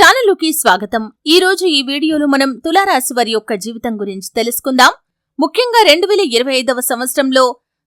ఛానల్లోకి స్వాగతం. ఈ రోజు ఈ వీడియోలో మనం తులారాశి వారి యొక్క జీవితం గురించి తెలుసుకుందాం. ముఖ్యంగా రెండు వేల ఇరవై ఐదవ సంవత్సరంలో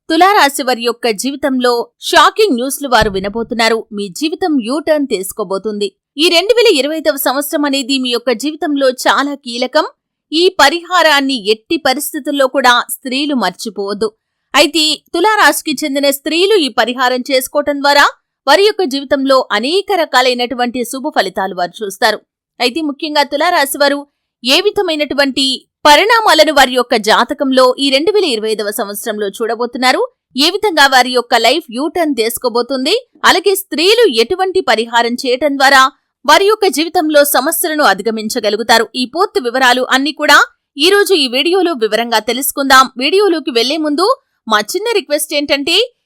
తులారాశి వారి యొక్క జీవితంలో షాకింగ్ న్యూస్లు వారు వినబోతున్నారు. మీ జీవితం యూ టర్న్ తీసుకోబోతుంది. ఈ రెండు వేల ఇరవై ఐదవ సంవత్సరం అనేది మీ యొక్క జీవితంలో చాలా కీలకం. ఈ పరిహారాన్ని ఎట్టి పరిస్థితుల్లో కూడా స్త్రీలు మర్చిపోవద్దు. అయితే తులారాశికి చెందిన స్త్రీలు ఈ పరిహారం చేసుకోవటం ద్వారా వారి యొక్క జీవితంలో అనేక రకాలైనటువంటి శుభ ఫలితాలు వారు చూస్తారు. అయితే ముఖ్యంగా తులారాశి వారు ఏ విధమైనటువంటి పరిణామాలను వారి యొక్క జాతకంలో ఈ రెండు వేల ఇరవై ఐదవ సంవత్సరంలో చూడబోతున్నారు? ఏ విధంగా వారి యొక్క లైఫ్ యూటర్న్ తీసుకోబోతుంది అలాగే స్త్రీలు ఎటువంటి పరిహారం చేయటం ద్వారా వారి యొక్క జీవితంలో సమస్యలను అధిగమించగలుగుతారు? ఈ పూర్తి వివరాలు అన్ని కూడా ఈ రోజు ఈ వీడియోలో వివరంగా తెలుసుకుందాం. వీడియోలోకి వెళ్ళే ముందు మా చిన్న రిక్వెస్ట్ ఏంటంటే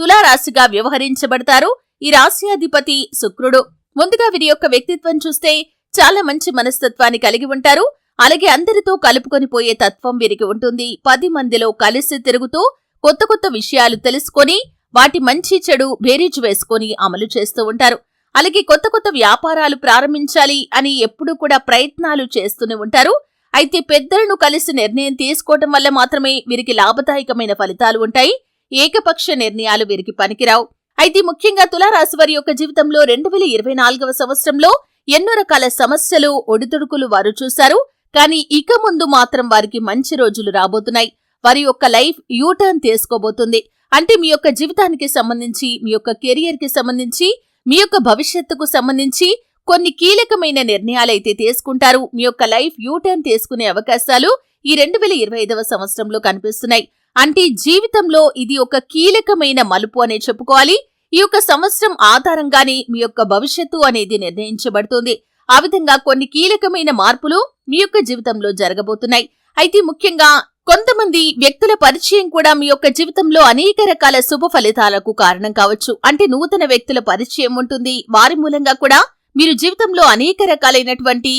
తులారాశిగా వ్యవహరించబడతారు. ఈ రాశ్యాధిపతి శుక్రుడు. ముందుగా వీరి యొక్క వ్యక్తిత్వం చూస్తే చాలా మంచి మనస్తత్వాన్ని కలిగి ఉంటారు. అలాగే అందరితో కలుపుకొని పోయే తత్వం వీరికి ఉంటుంది. పది మందిలో కలిసి తిరుగుతూ కొత్త కొత్త విషయాలు తెలుసుకొని వాటి మంచి చెడు బేరీజు వేసుకొని అమలు చేస్తూ ఉంటారు. అలాగే కొత్త కొత్త వ్యాపారాలు ప్రారంభించాలి అని ఎప్పుడూ కూడా ప్రయత్నాలు చేస్తూనే ఉంటారు. అయితే పెద్దలను కలిసి నిర్ణయం తీసుకోవటం వల్ల మాత్రమే వీరికి లాభదాయకమైన ఫలితాలు ఉంటాయి. ఏకపక్ష నిర్ణయాలు వీరికి పనికిరావు. అయితే ముఖ్యంగా తులారాశి వారి యొక్క జీవితంలో రెండు వేల ఇరవై నాలుగవ సంవత్సరంలో ఎన్నో రకాల సమస్యలు ఒడిదుడుకులు వారు చూశారు. కానీ ఇక ముందు మాత్రం వారికి మంచి రోజులు రాబోతున్నాయి. వారి యొక్క లైఫ్ యూటర్న్ తీసుకోబోతుంది. అంటే మీ యొక్క జీవితానికి సంబంధించి మీ యొక్క కెరియర్కి సంబంధించి మీ యొక్క భవిష్యత్తుకు సంబంధించి కొన్ని కీలకమైన నిర్ణయాలైతే తీసుకుంటారు. మీ యొక్క లైఫ్ యూటర్న్ తీసుకునే అవకాశాలు ఈ రెండు వేల ఇరవై ఐదవ సంవత్సరంలో కనిపిస్తున్నాయి. అంటే జీవితంలో ఇది ఒక కీలకమైన మలుపు అనే చెప్పుకోవాలి. ఈ యొక్క సంవత్సరం ఆధారంగానే మీ యొక్క భవిష్యత్తు అనేది నిర్ణయించబడుతుంది. ఆ విధంగా కొన్ని కీలకమైన మార్పులు మీ యొక్క జీవితంలో జరగబోతున్నాయి. అయితే ముఖ్యంగా కొంతమంది వ్యక్తుల పరిచయం కూడా మీ యొక్క జీవితంలో అనేక రకాల శుభ ఫలితాలకు కారణం కావచ్చు. అంటే నూతన వ్యక్తుల పరిచయం ఉంటుంది. వారి మూలంగా కూడా మీరు జీవితంలో అనేక రకాలైనటువంటి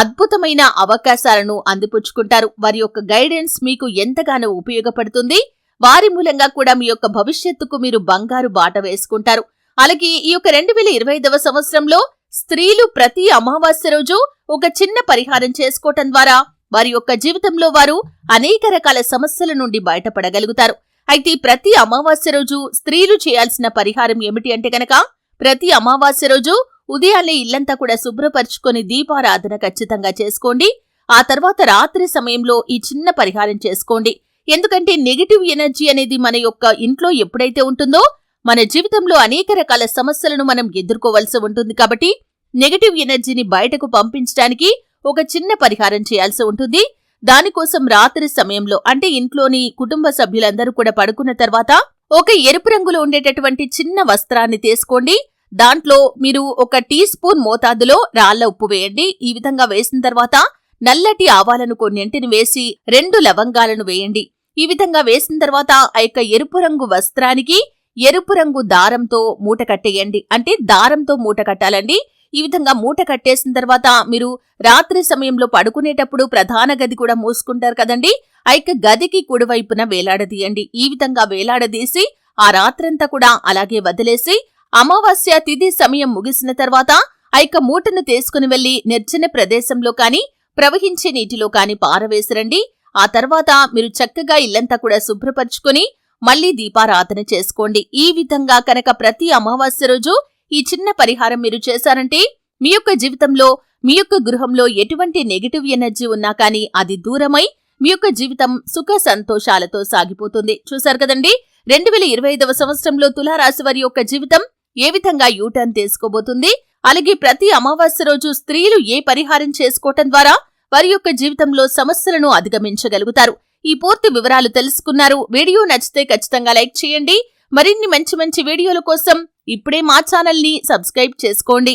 అద్భుతమైన అవకాశాలను అందిపుచ్చుకుంటారు. వారి యొక్క గైడెన్స్ మీకు ఎంతగానో ఉపయోగపడుతుంది. వారి మూలంగా కూడా మీ యొక్క భవిష్యత్తుకు మీరు బంగారు బాట వేసుకుంటారు. అలాగే ఈ యొక్క రెండు వేల ఇరవై ఐదవ సంవత్సరంలో స్త్రీలు ప్రతి అమావాస్య రోజు ఒక చిన్న పరిహారం చేసుకోవటం ద్వారా వారి యొక్క జీవితంలో వారు అనేక రకాల సమస్యల నుండి బయటపడగలుగుతారు. అయితే ప్రతి అమావాస్య రోజు స్త్రీలు చేయాల్సిన పరిహారం ఏమిటి అంటే గనక ప్రతి అమావాస్య రోజు ఉదయాన్నే ఇల్లంతా కూడా శుభ్రపరుచుకొని దీపారాధన ఖచ్చితంగా చేసుకోండి. ఆ తర్వాత రాత్రి సమయంలో ఈ చిన్న పరిహారం చేసుకోండి. ఎందుకంటే నెగిటివ్ ఎనర్జీ అనేది మన యొక్క ఇంట్లో ఎప్పుడైతే ఉంటుందో మన జీవితంలో అనేక రకాల సమస్యలను మనం ఎదుర్కోవలసి ఉంటుంది కాబట్టి నెగిటివ్ ఎనర్జీని బయటకు పంపించడానికి ఒక చిన్న పరిహారం చేయాల్సి ఉంటుంది. దానికోసం రాత్రి సమయంలో అంటే ఇంట్లోని కుటుంబ సభ్యులందరూ కూడా పడుకున్న తర్వాత ఒక ఎరుపు రంగులో ఉండేటటువంటి చిన్న వస్త్రాన్ని తీసుకోండి. దాంట్లో మీరు ఒక టీ స్పూన్ మోతాదులో రాళ్ళ ఉప్పు వేయండి. ఈ విధంగా వేసిన తర్వాత నల్లటి ఆవాలను కొన్నింటిని వేసి రెండు లవంగాలను వేయండి. ఈ విధంగా వేసిన తర్వాత ఆ యొక్క ఎరుపు రంగు వస్త్రానికి ఎరుపు రంగు దారంతో మూట కట్టేయండి. అంటే దారంతో మూట కట్టాలండి. ఈ విధంగా మూట కట్టేసిన తర్వాత మీరు రాత్రి సమయంలో పడుకునేటప్పుడు ప్రధాన గది కూడా మూసుకుంటారు కదండి. ఆ యొక్క గదికి కుడివైపున వేలాడదీయండి. ఈ విధంగా వేలాడదీసి ఆ రాత్రంతా కూడా అలాగే వదిలేసి అమావాస్య తిథి సమయం ముగిసిన తర్వాత ఆ యొక్క మూటను తీసుకుని వెళ్ళి నిర్జన ప్రదేశంలో కాని ప్రవహించే నీటిలో కాని పారవేసిరండి. ఆ తర్వాత మీరు చక్కగా ఇల్లంతా కూడా శుభ్రపరుచుకుని మళ్ళీ దీపారాధన చేసుకోండి. ఈ విధంగా కనుక ప్రతి అమావాస్య రోజు ఈ చిన్న పరిహారం మీరు చేశారంటే మీ యొక్క జీవితంలో మీ యొక్క గృహంలో ఎటువంటి నెగిటివ్ ఎనర్జీ ఉన్నా కానీ అది దూరమై మీ యొక్క జీవితం సుఖ సంతోషాలతో సాగిపోతుంది. చూశారు కదండి? రెండు వేల ఇరవై ఐదవ సంవత్సరంలో తులారాశి వారి యొక్క జీవితం ఏ విధంగా యూటర్న్ తీసుకోబోతుంది? అలాగే ప్రతి అమావాస్య రోజు స్త్రీలు ఏ పరిహారం చేసుకోవటం ద్వారా వారి యొక్క జీవితంలో సమస్యలను అధిగమించగలుగుతారు? ఈ పూర్తి వివరాలు తెలుసుకున్నారు. వీడియో నచ్చితే ఖచ్చితంగా లైక్ చేయండి. మరిన్ని మంచి మంచి వీడియోల కోసం ఇప్పుడే మా ఛానల్ని సబ్స్క్రైబ్ చేసుకోండి.